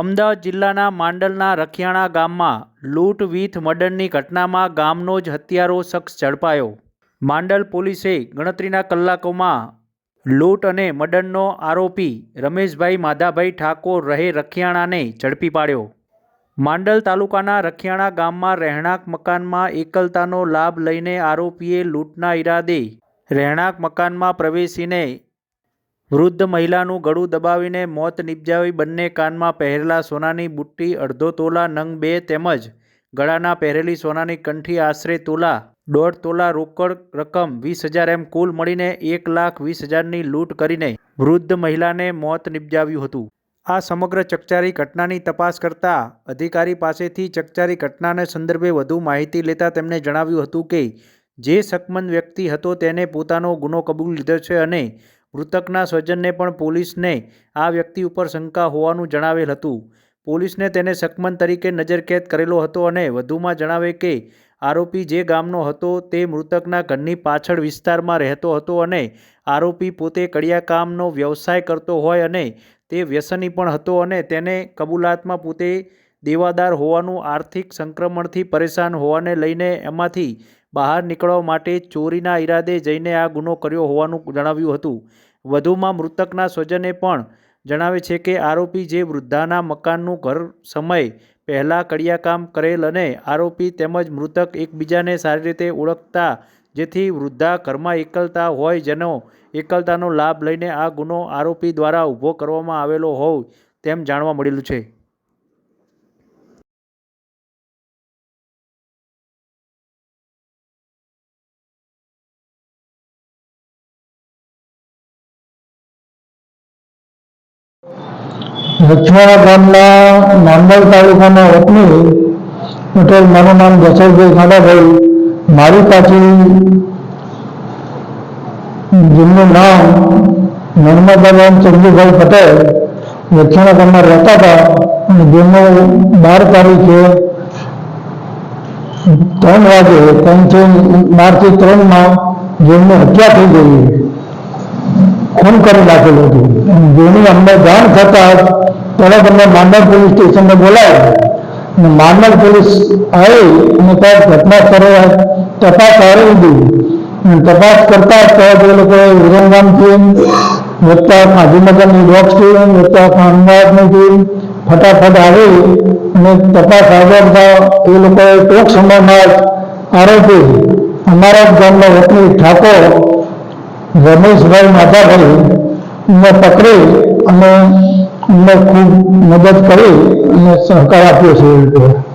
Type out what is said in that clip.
અમદાવાદ જિલ્લાના માંડલના રખિયાણા ગામમાં લૂંટ વિથ મર્ડરની ઘટનામાં ગામનો જ હત્યારો શખ્સ ઝડપાયો. માંડલ પોલીસે ગણતરીના કલાકોમાં લૂંટ અને મર્ડરનો આરોપી રમેશભાઈ માધાભાઈ ઠાકોર રહે રખિયાણાને ઝડપી પાડ્યો. માંડલ તાલુકાના રખિયાણા ગામમાં રહેણાંક મકાનમાં એકલતાનો લાભ લઈને આરોપીએ લૂંટના ઈરાદે રહેણાંક મકાનમાં પ્રવેશીને વૃદ્ધ મહિલાનું ગળું દબાવીને મોત નિપજાવી બંને કાનમાં પહેરેલા સોનાની બુટ્ટી, અડધો તોલા, નંગ બે તેમજ ગળાના પહેરેલી સોનાની કંઠી આશરે તોલા, દોઢ તોલા રોકડ રકમ વીસ હજાર એમ કુલ મળીને એક લાખ વીસ હજારની લૂંટ કરીને વૃદ્ધ મહિલાને મોત નિપજાવ્યું હતું. આ સમગ્ર ચકચારી ઘટનાની તપાસ કરતા અધિકારી પાસેથી ચકચારી ઘટનાને સંદર્ભે વધુ માહિતી લેતા તેમણે જણાવ્યું હતું કે, જે શકમંદ વ્યક્તિ હતો તેને પોતાનો ગુનો કબૂલ લીધો છે અને મૃતકના સ્વજનને પણ પોલીસને આ વ્યક્તિ ઉપર શંકા હોવાનું જણાવેલ હતું. પોલીસને તેને શકમન તરીકે નજરકેદ કરેલો હતો અને વધુમાં જણાવે કે, આરોપી જે ગામનો હતો તે મૃતકના ઘરની પાછળ વિસ્તારમાં રહેતો હતો અને આરોપી પોતે કડિયાકામનો વ્યવસાય કરતો હોય અને તે વ્યસની પણ હતો અને તેને કબૂલાતમાં પોતે દેવાદાર હોવાનું આર્થિક સંક્રમણથી પરેશાન હોવાને લઈને એમાંથી બહાર નીકળવા માટે ચોરીના ઈરાદે જઈને આ ગુનો કર્યો હોવાનું જણાવ્યું હતું. વધુમાં મૃતકના સ્વજને પણ જણાવે છે કે આરોપી જે વૃદ્ધાના મકાનનું ઘર સમય પહેલાં કડિયાકામ કરેલ અને આરોપી તેમજ મૃતક એકબીજાને સારી રીતે ઓળખતા, જેથી વૃદ્ધા ઘરમાં એકલતા હોય જેનો એકલતાનો લાભ લઈને આ ગુનો આરોપી દ્વારા ઊભો કરવામાં આવેલો હોય તેમ જાણવા મળેલું છે. રછવાડા ગામના નાંદલ તાલુકાના વતની પટેલ, મારું નામ જસવભાઈ ખાડાભાઈ. મારી પાછી જેમનું નામ નર્મદાબેન ચંદુભાઈ પટેલ રછવાડા ગામમાં રહેતા હતા અને જેમનો બાર તારીખે ત્રણ વાગે ત્રણથી બારથી ત્રણમાં જેમની હત્યા થઈ ગઈ. ખૂન કરી નાખેલું હતું અને જેની અમને જાણ થતાં તરત અમને માંડલ પોલીસ સ્ટેશને બોલાવ્યા અને માંડલ પોલીસ આવી અને ત્યાં ઘટના સ્થળે તપાસ આવી દીધી અને તપાસ કરતા તરત એ લોકોએ વિરમગામથી વત્તા ગાંધીનગરની ડોગ ટીમ વત્તા અમદાવાદની ટીમ ફટાફટ આવી અને તપાસ આગળતા એ લોકોએ ટૂંક સમયમાં જ આરોપી અમારા જ ગામના વતની ઠાકોર રમેશભાઈ માતાભાઈ ને પકડી અને અમને ખૂબ મદદ કરી અને સહકાર આપ્યો છે એ રીતે.